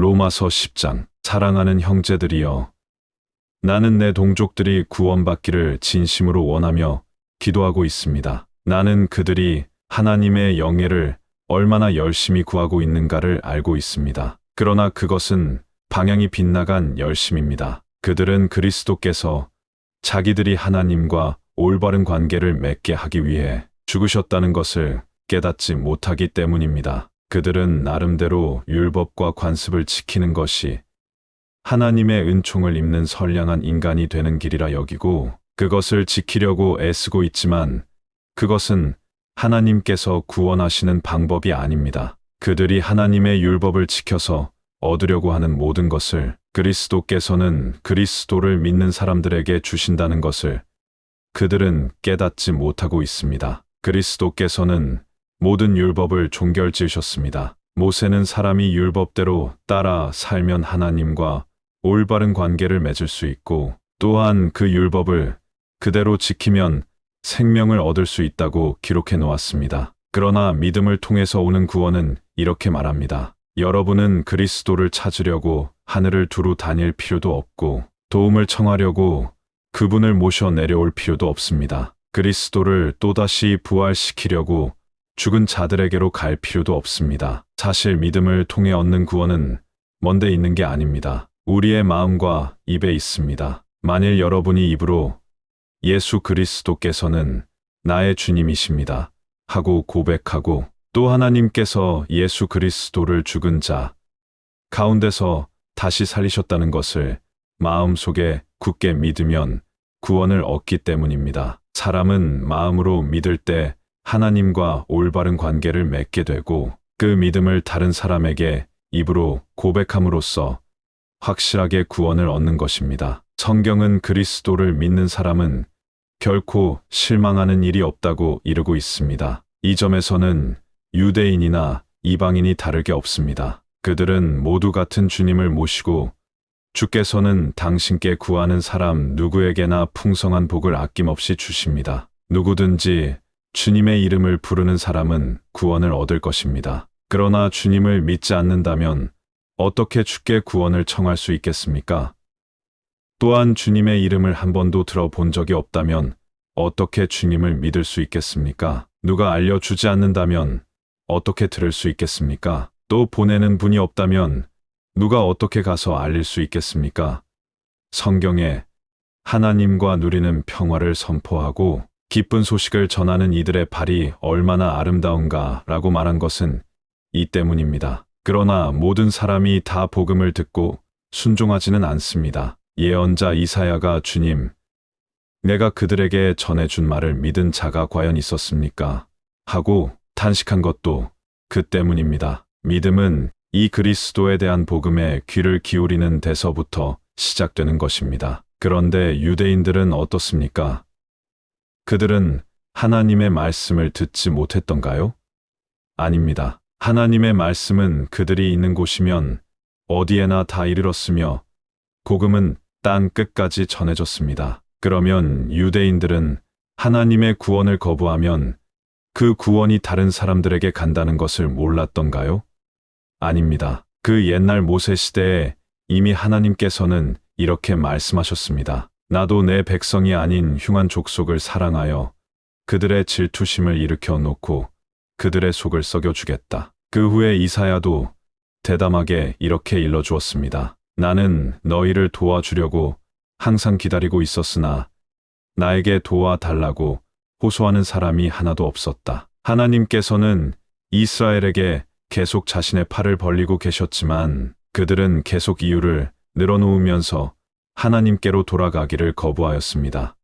로마서 10장 사랑하는 형제들이여 나는 내 동족들이 구원받기를 진심으로 원하며 기도하고 있습니다. 나는 그들이 하나님의 영예를 얼마나 열심히 구하고 있는가를 알고 있습니다. 그러나 그것은 방향이 빗나간 열심입니다. 그들은 그리스도께서 자기들이 하나님과 올바른 관계를 맺게 하기 위해 죽으셨다는 것을 깨닫지 못하기 때문입니다. 그들은 나름대로 율법과 관습을 지키는 것이 하나님의 은총을 입는 선량한 인간이 되는 길이라 여기고 그것을 지키려고 애쓰고 있지만 그것은 하나님께서 구원하시는 방법이 아닙니다. 그들이 하나님의 율법을 지켜서 얻으려고 하는 모든 것을 그리스도께서는 그리스도를 믿는 사람들에게 주신다는 것을 그들은 깨닫지 못하고 있습니다. 그리스도께서는 모든 율법을 종결 지으셨습니다. 모세는 사람이 율법대로 따라 살면 하나님과 올바른 관계를 맺을 수 있고 또한 그 율법을 그대로 지키면 생명을 얻을 수 있다고 기록해 놓았습니다. 그러나 믿음을 통해서 오는 구원은 이렇게 말합니다. 여러분은 그리스도를 찾으려고 하늘을 두루 다닐 필요도 없고 도움을 청하려고 그분을 모셔 내려올 필요도 없습니다. 그리스도를 또다시 부활시키려고 죽은 자들에게로 갈 필요도 없습니다. 사실 믿음을 통해 얻는 구원은 먼데 있는 게 아닙니다. 우리의 마음과 입에 있습니다. 만일 여러분이 입으로 예수 그리스도께서는 나의 주님이십니다. 하고 고백하고 또 하나님께서 예수 그리스도를 죽은 자 가운데서 다시 살리셨다는 것을 마음속에 굳게 믿으면 구원을 얻기 때문입니다. 사람은 마음으로 믿을 때 하나님과 올바른 관계를 맺게 되고 그 믿음을 다른 사람에게 입으로 고백함으로써 확실하게 구원을 얻는 것입니다. 성경은 그리스도를 믿는 사람은 결코 실망하는 일이 없다고 이르고 있습니다. 이 점에서는 유대인이나 이방인이 다르게 없습니다. 그들은 모두 같은 주님을 모시고 주께서는 당신께 구하는 사람 누구에게나 풍성한 복을 아낌없이 주십니다. 누구든지 주님의 이름을 부르는 사람은 구원을 얻을 것입니다. 그러나 주님을 믿지 않는다면 어떻게 주께 구원을 청할 수 있겠습니까? 또한 주님의 이름을 한 번도 들어본 적이 없다면 어떻게 주님을 믿을 수 있겠습니까? 누가 알려주지 않는다면 어떻게 들을 수 있겠습니까? 또 보내는 분이 없다면 누가 어떻게 가서 알릴 수 있겠습니까? 성경에 하나님과 누리는 평화를 선포하고 기쁜 소식을 전하는 이들의 발이 얼마나 아름다운가 라고 말한 것은 이 때문입니다. 그러나 모든 사람이 다 복음을 듣고 순종하지는 않습니다. 예언자 이사야가 주님, 내가 그들에게 전해준 말을 믿은 자가 과연 있었습니까? 하고 탄식한 것도 그 때문입니다. 믿음은 이 그리스도에 대한 복음에 귀를 기울이는 데서부터 시작되는 것입니다. 그런데 유대인들은 어떻습니까? 그들은 하나님의 말씀을 듣지 못했던가요? 아닙니다. 하나님의 말씀은 그들이 있는 곳이면 어디에나 다 이르렀으며 복음은 땅 끝까지 전해졌습니다. 그러면 유대인들은 하나님의 구원을 거부하면 그 구원이 다른 사람들에게 간다는 것을 몰랐던가요? 아닙니다. 그 옛날 모세 시대에 이미 하나님께서는 이렇게 말씀하셨습니다. 나도 내 백성이 아닌 흉한 족속을 사랑하여 그들의 질투심을 일으켜 놓고 그들의 속을 썩여 주겠다. 그 후에 이사야도 대담하게 이렇게 일러 주었습니다. 나는 너희를 도와주려고 항상 기다리고 있었으나 나에게 도와달라고 호소하는 사람이 하나도 없었다. 하나님께서는 이스라엘에게 계속 자신의 팔을 벌리고 계셨지만 그들은 계속 이유를 늘어놓으면서 하나님께로 돌아가기를 거부하였습니다.